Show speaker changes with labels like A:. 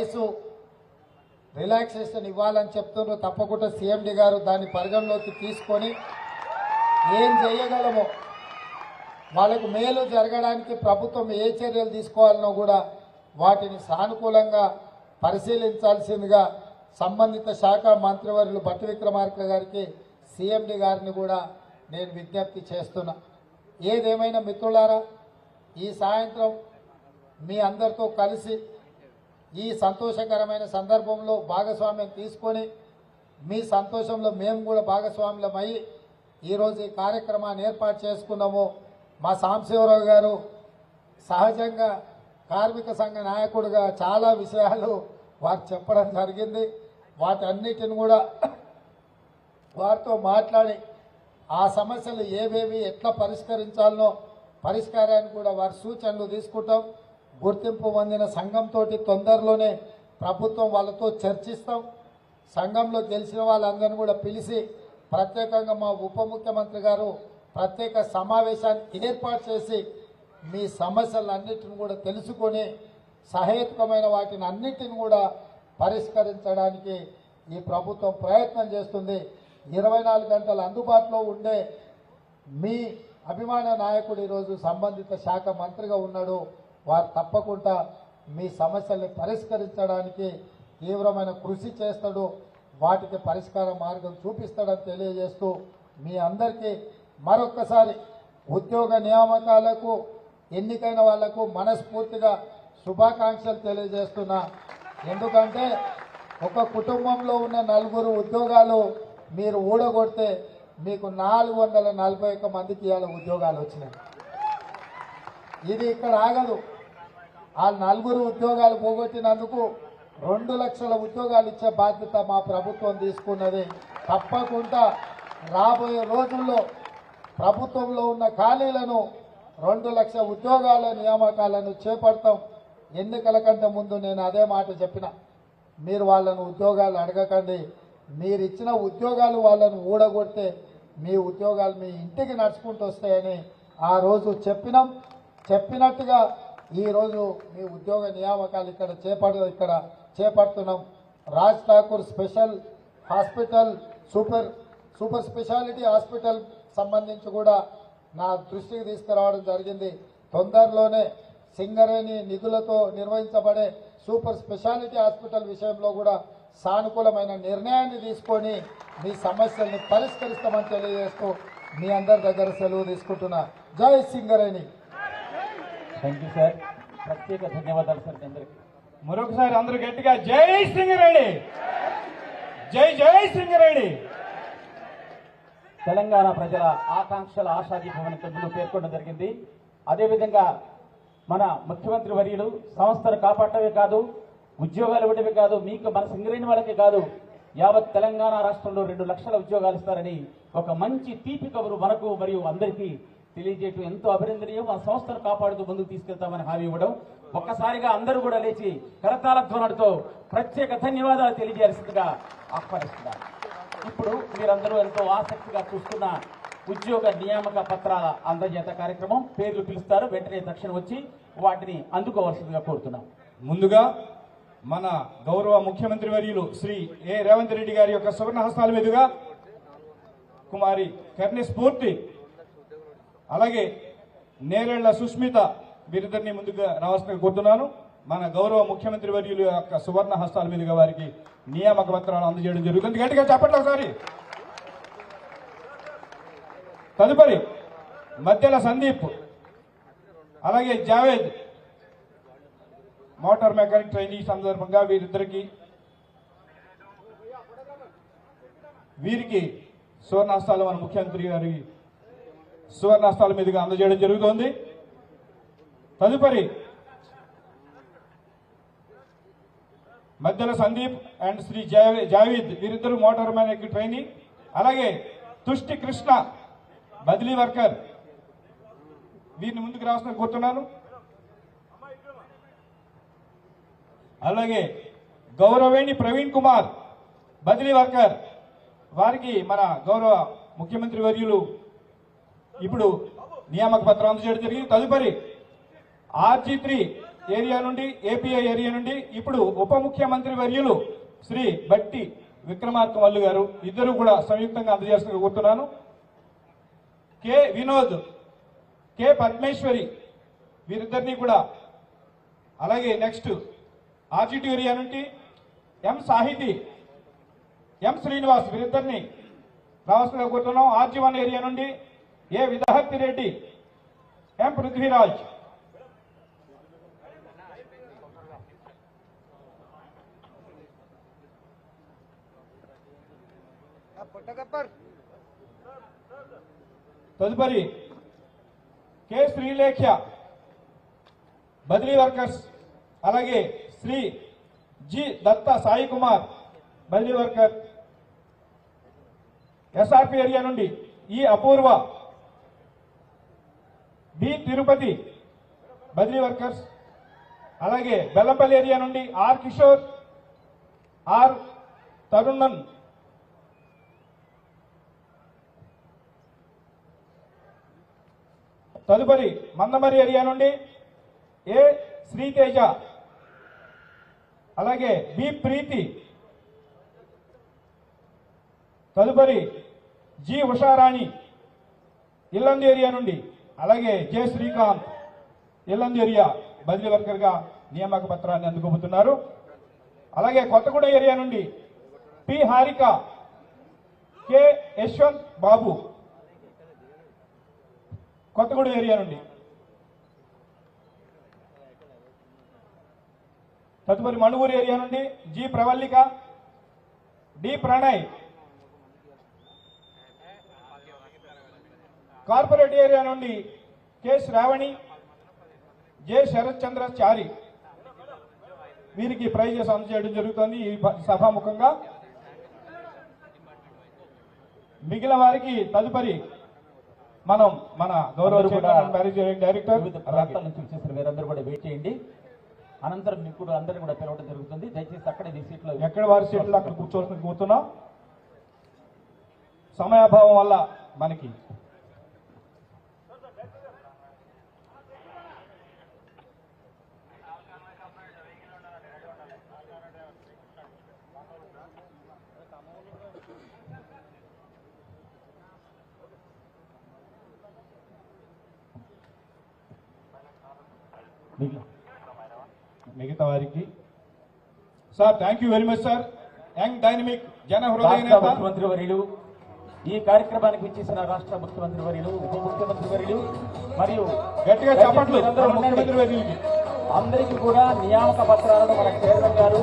A: Case relaxation ఇవ్వాలని చెప్తున్నారు తప్పకుండా సీఎండి గారు దాన్ని పరిగణలోకి తీసుకొని ఏం చేయగలమో వాళ్ళకు మేలు జరగడానికి ప్రభుత్వం ఏ చర్యలు తీసుకోవాలనో కూడా వాటిని సానుకూలంగా పరిశీలించాల్సిందిగా సంబంధిత శాఖ మంత్రివర్యులు భట్టి విక్రమార్క గారికి సీఎండి గారిని కూడా నేను విజ్ఞప్తి చేస్తున్నా. ఏదేమైనా మిత్రులారా ఈ సాయంత్రం మీ అందరితో కలిసి ఈ సంతోషకరమైన సందర్భంలో భాగస్వామ్యం తీసుకొని మీ సంతోషంలో మేము కూడా భాగస్వాములమై ఈరోజు ఈ కార్యక్రమాన్ని ఏర్పాటు చేసుకున్నాము. మా సాంబశివరావు గారు సహజంగా కార్మిక సంఘ నాయకుడిగా చాలా విషయాలు వారు చెప్పడం జరిగింది. వాటన్నిటిని కూడా వారితో మాట్లాడి ఆ సమస్యలు ఏవేవి ఎట్లా పరిష్కరించాలనో పరిష్కారాన్ని కూడా వారి సూచనలు తీసుకుంటాం. గుర్తింపు పొందిన సంఘంతో తొందరలోనే ప్రభుత్వం వాళ్ళతో చర్చిస్తాం. సంఘంలో తెలిసిన వాళ్ళందరినీ కూడా పిలిచి ప్రత్యేకంగా మా ఉప ముఖ్యమంత్రి గారు ప్రత్యేక సమావేశాన్ని ఏర్పాటు చేసి మీ సమస్యలన్నిటిని కూడా తెలుసుకొని సహేతుకమైన వాటిని అన్నిటిని కూడా పరిష్కరించడానికి ఈ ప్రభుత్వం ప్రయత్నం చేస్తుంది. ఇరవై నాలుగు గంటలు అందుబాటులో ఉండే మీ అభిమాన నాయకుడు ఈరోజు సంబంధిత శాఖ మంత్రిగా ఉన్నాడు. వారు తప్పకుండా మీ సమస్యల్ని పరిష్కరించడానికి తీవ్రమైన కృషి చేస్తాడు వాటికి పరిష్కార మార్గం చూపిస్తాడని తెలియజేస్తూ మీ అందరికీ మరొక్కసారి ఉద్యోగ నియామకాలకు ఎన్నికైన వాళ్ళకు మనస్ఫూర్తిగా శుభాకాంక్షలు తెలియజేస్తున్నా. ఎందుకంటే ఒక కుటుంబంలో ఉన్న నలుగురు ఉద్యోగాలు మీరు ఊడగొడితే మీకు నాలుగు వందల నలభై ఒక్క మందికి ఇవాళ ఉద్యోగాలు వచ్చినాయి. ఇది ఇక్కడ ఆగదు. ఆ నలుగురు ఉద్యోగాలు పోగొట్టినందుకు రెండు లక్షల ఉద్యోగాలు ఇచ్చే బాధ్యత మా ప్రభుత్వం తీసుకున్నది. తప్పకుండా రాబోయే రోజుల్లో ప్రభుత్వంలో ఉన్న ఖాళీలను రెండు లక్షల ఉద్యోగాల నియామకాలను చేపడతాం. ఎన్నికల కంటే ముందు నేను అదే మాట చెప్పిన. మీరు వాళ్ళను ఉద్యోగాలు అడగకండి. మీరు ఇచ్చిన ఉద్యోగాలు వాళ్ళను ఊడగొడితే మీ ఉద్యోగాలు మీ ఇంటికి నడుచుకుంటూ వస్తాయని ఆ రోజు చెప్పినాం. చెప్పినట్టుగా ఈరోజు మీ ఉద్యోగ నియామకాలు ఇక్కడ చేపడ ఇక్కడ చేపడుతున్నాం. Raj Thakur special hospital super super speciality hospital సంబంధించి కూడా నా దృష్టికి తీసుకురావడం జరిగింది. తొందరలోనే సింగరేణి నిధులతో నిర్వహించబడే సూపర్ స్పెషాలిటీ హాస్పిటల్ విషయంలో కూడా సానుకూలమైన నిర్ణయాన్ని తీసుకొని మీ సమస్యల్ని పరిష్కరిస్తామని తెలియజేస్తూ మీ అందరి దగ్గర సెలవు తీసుకుంటున్నా. జై సింగరేణి!
B: థ్యాంక్ యూ సార్ ప్రత్యేక ధన్యవాదాలు సార్ అందరికి. మరొకసారి అందరూ గట్టిగా జై సింగరేణి! జై జై సింగరేణి! తెలంగాణ ప్రజల ఆకాంక్షల ఆశాదీపమని పెద్దలు పేర్కొనడం జరిగింది. అదేవిధంగా మన ముఖ్యమంత్రి వర్యులు సంస్థను కాపాడటమే కాదు ఉద్యోగాలు ఇవ్వడమే కాదు మీకు మన సింగరేణి వాళ్ళకే కాదు యావత్ తెలంగాణ రాష్ట్రంలో రెండు లక్షల ఉద్యోగాలు ఇస్తారని ఒక మంచి తీపి కబురు మనకు మరియు అందరికీ తెలియజేయటం ఎంతో అభినందనీయం. ఆ సంస్థను కాపాడుతూ ముందుకు తీసుకెళ్తామని హామీ ఇవ్వడం. ఒక్కసారిగా అందరూ కూడా లేచి కరతాల ధ్వనుడితో ప్రత్యేక ధన్యవాదాలు తెలియజేయాల్సిందిగా ఆహ్వానిస్తున్నారు ఇప్పుడు మీరందరూ ఎంతో ఆసక్తిగా చూస్తున్న ఉద్యోగ నియామక పత్రాల అందజేత కార్యక్రమం. పేర్లు పిలుస్తారు. వెంటనే తక్షణం వచ్చి వాటిని అందుకోవాల్సిందిగా కోరుతున్నాం.
C: ముందుగా మన గౌరవ ముఖ్యమంత్రి వర్యులు శ్రీ ఏ రేవంత్ రెడ్డి గారి యొక్క సువర్ణ హస్తాల మీదుగా కుమారి కర్ణి స్ఫూర్తి అలాగే నేరేళ్ళ సుస్మిత వీరిద్దరిని ముందుగా రావాల్సిన కోరుతున్నాను. మన గౌరవ ముఖ్యమంత్రి వర్యుల యొక్క సువర్ణ హస్తాల మీదుగా వారికి నియామక పత్రాలు అందజేయడం జరుగుతుంది. గట్టిగా చెప్పండి ఒకసారి. తదుపరి మధ్యల సందీప్ అలాగే జావేద్ మోటార్ మెకానిక్ ట్రైనింగ్ సందర్భంగా వీరిద్దరికి వీరికి సువర్ణ హస్తాలు మన ముఖ్యమంత్రి గారి సువర్ణాస్తాల మీదుగా అందజేయడం జరుగుతోంది. తదుపరి మధ్యలో సందీప్ అండ్ శ్రీ జావీద్ వీరిద్దరు మోటార్ మెకానిక్ ట్రైనింగ్. అలాగే తుష్టి కృష్ణ బదిలీ వర్కర్ వీరిని ముందుకు రావాల్సిన కోరుతున్నాను. అలాగే గౌరవేణి ప్రవీణ్ కుమార్ బదిలీ వర్కర్ వారికి మన గౌరవ ముఖ్యమంత్రి వర్యులు ఇప్పుడు నియామక పత్రం అందజేయడం జరిగింది. తదుపరి ఆర్జీ త్రీ ఏరియా నుండి ఏపీఐ ఏరియా నుండి ఇప్పుడు ఉప ముఖ్యమంత్రి వర్యులు శ్రీ బట్టి విక్రమార్క మల్లు గారు ఇద్దరు కూడా సంయుక్తంగా అందజేస్తున్న కోరుతున్నాను. కె వినోద్ కె పద్మేశ్వరి వీరిద్దరిని కూడా అలాగే నెక్స్ట్ ఆర్జిటి ఏరియా నుండి ఎం సాహితి ఎం శ్రీనివాస్ వీరిద్దరిని రావాల్సిందిగా కోరుతున్నాం. ఆర్జీ వన్ ఏరియా నుండి ఏ విదహత్తి రెడ్డి? ఎం పృథ్వీరాజ్? తదుపరి కె శ్రీలేఖ్య బదిలీ వర్కర్స్ అలాగే శ్రీ జి దత్త సాయి కుమార్ బదిలీ వర్కర్. ఎస్ఆర్పి ఏరియా నుండి ఈ అపూర్వ బి తిరుపతి బదిలీ వర్కర్స్ అలాగే బెల్లంపల్లి ఏరియా నుండి ఆర్ కిషోర్ ఆర్ తరుణన్ తదుపరి మందమరి ఏరియా నుండి ఏ శ్రీతేజ అలాగే బి ప్రీతి తదుపరి జి ఉషారాణి ఇల్లంది ఏరియా నుండి అలాగే కె శ్రీకాంత్. ఇల్లంది ఏరియా బదిలీ వర్కర్గా నియామక పత్రాన్ని అందుకోబోతున్నారు. అలాగే కొత్తగూడ ఏరియా నుండి P Harika K Yashwant Babu. Kothaguda area నుండి. తదుపరి మణుగూరు ఏరియా నుండి G Pravallika D Pranay. Corporate area నుండి కె శ్రావణి జె శరత్ చంద్ర చారి వీరికి ప్రైజెస్ అందజేయడం జరుగుతోంది. ఈ సభాముఖంగా మిగిలిన వారికి తదుపరి మనం మన గౌరవ మేనేజింగ్ డైరెక్టర్
B: మీరందరూ కూడా వెయిట్ చేయండి. అనంతరం మీకు కూడా అందరిని కూడా పిలవడం జరుగుతుంది. దయచేసి అక్కడే మీ సీట్లో
C: ఎక్కడ వారి సీట్లు అక్కడ కూర్చోవలసింది కూర్చున్నాం. సమయాభావం వల్ల మనకి మిగతా వారికి sir thank you very much sir young dynamic జన హృదయ
B: ముఖ్యమంత్రి వర్యులు ఈ కార్యక్రమానికి ఇచ్చేసిన రాష్ట్ర ముఖ్యమంత్రి వర్యులు ఉప ముఖ్యమంత్రి వర్యులు మరియు
C: గట్టిగా చప్పట్లు. ముఖ్యమంత్రి. వర్యులకి.
B: అందరికీ కూడా నియామక పత్రాలను మన చైర్మన్ గారు